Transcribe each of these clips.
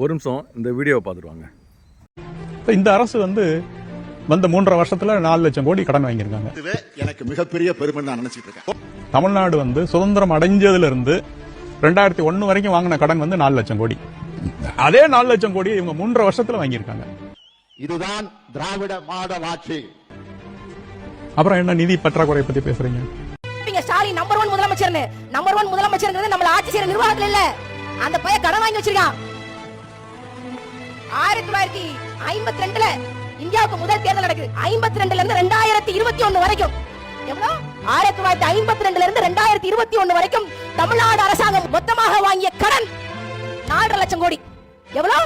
ஒரு நிமிஷம் இந்த வீடியோவை பார்த்துட்டு வாங்க. இப்ப இந்த அரசு வந்து வந்த மூன்றரை வருஷத்துல நாலு லட்சம் கோடி கடன் வாங்கியிருக்காங்க. இதுவே எனக்கு மிகப்பெரிய பெருமை நான் நினைச்சிட்டு இருக்கேன். தமிழ்நாடு வந்து சுதந்திரம் அடைஞ்சதுல இருந்து ரெண்டாயிரத்தி ஒன்னு வரைக்கும் வாங்கின கடன் வந்து நாலு லட்சம் கோடி. அதே நாலு லட்சம் கோடி இவங்க மூன்றரை வருஷத்துல வாங்கியிருக்காங்க. இதுதான் திராவிட மாடல் ஆட்சி. அப்புறம் என்ன நிதி பற்றாக்குறை பத்தி பேசுறீங்க? நீங்க ஸ்டாலின் நம்பர் ஒன் முதலமைச்சர்னு. நம்பர் ஒன் முதலமைச்சர்ங்கிறது நம்மள ஆட்சி செய்யற நிர்வாகத்துல இல்ல. அந்த பையன் கடன் வாங்கி வச்சிருக்கான். ஆயிரத்தி தொள்ளாயிரத்தி ஐம்பத்தி ரெண்டுல இந்தியாவுக்கு முதல் தேர்தல் நடக்குது. ஐம்பத்தி ரெண்டுல இருந்து ரெண்டாயிரத்தி இருபத்தி ஒண்ணு வரைக்கும். எவ்வளவு ஆயிரத்தி தொள்ளாயிரத்தி ஐம்பத்தி ரெண்டுல இருந்து ரெண்டாயிரத்தி இருபத்தி ஒண்ணு வரைக்கும் தமிழ்நாடு அரசாங்கம் மொத்தமாக வாங்கிய கடன் நாலரை லட்சம் கோடி. எவ்வளவு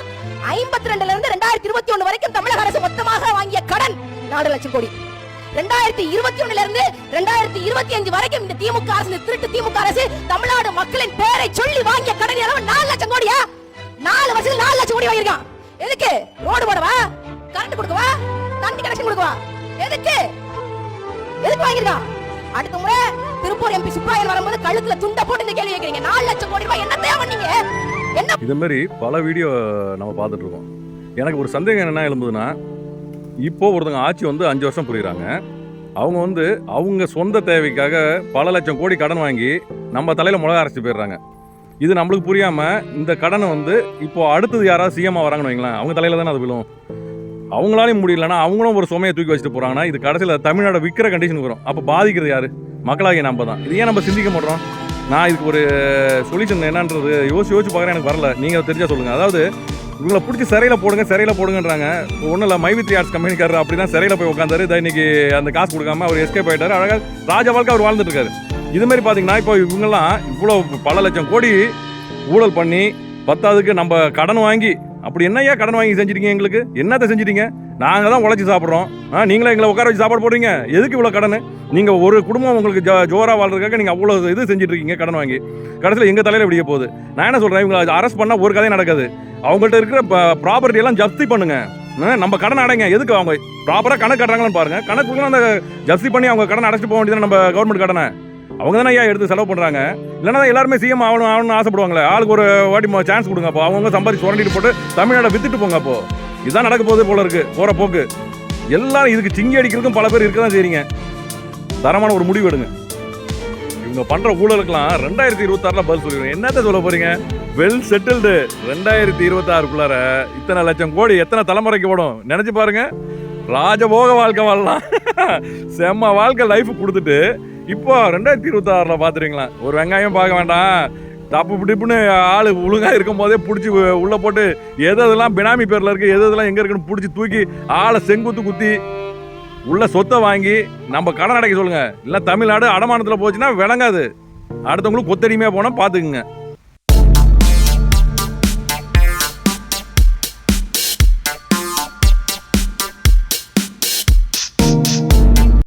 ஐம்பத்தி ரெண்டுல இருந்து ரெண்டாயிரத்தி இருபத்தி ஒண்ணு வரைக்கும் தமிழக அரசு மொத்தமாக வாங்கிய கடன் நாலு லட்சம் கோடி. ரெண்டாயிரத்தி இருபத்தி ஒண்ணுல இருந்து ரெண்டாயிரத்தி இருபத்தி அஞ்சு வரைக்கும் இந்த திமுக அரசு இந்த திருட்டு திமுக அரசு தமிழ்நாடு மக்களின் பேரை சொல்லி வாங்கிய கடன் எவ்வளவு? நாலு லட்சம் கோடியா? நாலு வருஷத்துல நாலு லட்சம் கோடி வாங்கியிருக்கான். எதுக்கு? ரோடு போடவா? கரண்ட் கொடுக்கவா? தண்ணி கனெக்ஷன் கொடுக்கவா? எதுக்கு? எதுக்கு வாங்கிருக்கான் அடுத்த முறை திருப்பூர் எம்பி சுப்ராயன் வரும்போது கழுத்துல துண்டை போட்டு இந்த கேள்வி கேட்கறீங்க. நாலு லட்சம் கோடி ரூபாய் என்ன தேவை பண்ணீங்க? என்ன இது மாதிரி பல வீடியோ நம்ம பார்த்துட்டு இருக்கோம். எனக்கு ஒரு சந்தேகம் என்ன எழும்புதுன்னா இப்போ ஒருத்தவங்க ஆட்சி வந்து அஞ்சு வருஷம் புரியுறாங்க. அவங்க வந்து அவங்க சொந்த தேவைக்காக பல லட்சம் கோடி கடன் வாங்கி நம்ம தலையில் மிளகா அரைச்சி போயிடுறாங்க. இது நம்மளுக்கு புரியாமல் இந்த கடனை வந்து இப்போது அடுத்தது யாராவது சிஎம்மாக வராங்கன்னு வைங்களேன் அவங்க தலையில் தானே அது விழும். அவங்களாலையும் முடியலன்னா அவங்களும் ஒரு சுமையை தூக்கி வச்சுட்டு போகிறாங்கன்னா இது கடைசியில் தமிழ்நாடு விற்கிற கண்டிஷனுக்கு வரும். அப்போ பாதிக்கிறது யார்? மக்களாகிய நம்ம தான். இது ஏன் நம்ம சிந்திக்க மாட்டோம்? நான் இதுக்கு ஒரு சொல்யூஷன் என்னன்றது யோசிச்சு யோசிச்சு பார்க்குறேன் எனக்கு வரல. நீங்கள் தெரிஞ்சால் சொல்லுங்கள் அதாவது இவங்களை பிடிச்சி சிறையில் போடுங்க சிறையில் போடுங்கன்றாங்க. ஒன்றும் இல்லை மைவித்ரி ஆர்ட்ஸ் கம்பெனிக்காரர் அப்படி தான் சிறையில் போய் உட்காந்தாரு இதை இன்னைக்கு அந்த காசு கொடுக்காம அவர் எஸ்கேப் ஆகிட்டார் அழகாக ராஜா வாழ்க்கை அவர் வாழ்ந்துட்டு இருக்காரு. இது மாதிரி பார்த்தீங்கன்னா இப்போ இவங்கெல்லாம் இவ்வளோ பல லட்சம் கோடி ஊழல் பண்ணி பத்தாவதுக்கு நம்ம கடன் வாங்கி அப்படி என்னையா கடன் வாங்கி செஞ்சுட்டீங்க எங்களுக்கு? என்னத்தை செஞ்சுட்டீங்க? நாங்கள் தான் உழைச்சி சாப்பிட்றோம். ஆ நீங்களே எங்களை உட்கார வச்சு சாப்பாடு போடுறீங்க. எதுக்கு இவ்வளோ கடன்? நீங்கள் ஒரு குடும்பம் உங்களுக்கு ஜோ ஜோராக வாழ்றதுக்காக நீங்கள் அவ்வளோ இது செஞ்சுட்ருக்கீங்க கடன் வாங்கி. கடைசியில் எங்கள் தலையில் விடிய போகுது. நான் என்ன சொல்கிறேன் இவங்களை அரெஸ்ட் பண்ணால் ஒரு கதையும் நடக்காது. அவங்கள்ட்ட இருக்கிற ப்ராப்பர்ட்டி எல்லாம் ஜப்தி பண்ணுங்க. நம்ம கடன் அடைங்க. எதுக்கு அவங்க? ப்ராப்பராக கணக்கு கட்டுறாங்களான்னு பாருங்கள் கணக்கு அந்த ஜப்தி பண்ணி அவங்க கடன் அடைச்சிட்டு போக வேண்டியது நம்ம கவர்மெண்ட் கடனை? அவங்க தானே ஐயா எடுத்து செலவு பண்ணுறாங்க இல்லைன்னா தான் எல்லாருமே சிஎம் ஆகணும் ஆகணும்னு ஆசைப்படுவாங்களே. ஆளுக்கு ஒரு வாட்டி சான்ஸ் கொடுங்க அப்போ. அவங்க சம்பாதிச்சு சுரண்டிட்டு போட்டு தமிழ்நாடை வித்துட்டு போங்க அப்போ. இதுதான் நடக்க போகுது போல இருக்கு. போற போக்கு. எல்லாரும் இதுக்கு சிங்கி அடிக்கிறதுக்கும் பல பேர் இருக்க தான் செய்றீங்க. தரமான ஒரு முடிவு எடுங்க. இவங்க பண்ற ஊழலுக்கெல்லாம் ரெண்டாயிரத்தி இருபத்தாறுல பதில் சொல்லிடுங்க என்னத்த சொல்ல போறீங்க? வெல் செட்டில்டு ரெண்டாயிரத்தி இருபத்தாறுக்குள்ளார இத்தனை லட்சம் கோடி எத்தனை தலைமுறைக்கு ஓடும்? நினைச்சு பாருங்க. ராஜபோக வாழ்க்கை வாழலாம். செம்ம வாழ்க்கை லைஃப் கொடுத்துட்டு இப்போ ரெண்டாயிரத்தி இருபத்தாறில் பாத்துறீங்களா? ஒரு வெங்காயம் பார்க்க வேண்டாம். தப்பு பிடிப்புன்னு ஆள் ஒழுங்காக இருக்கும் போதே பிடிச்சி உள்ளே போட்டு எது எதெல்லாம் பினாமி பேரில் இருக்குது எது எதெல்லாம் எங்கே இருக்குன்னு பிடிச்சி தூக்கி ஆளை செங்குத்து குத்தி உள்ள சொத்தை வாங்கி நம்ம கடன் அடைக்க சொல்லுங்கள் இல்லை தமிழ்நாடு அடமானத்தில் போச்சுன்னா விளங்காது. அடுத்தவங்களுக்கு கொத்தடிமையாக போனால் பார்த்துக்குங்க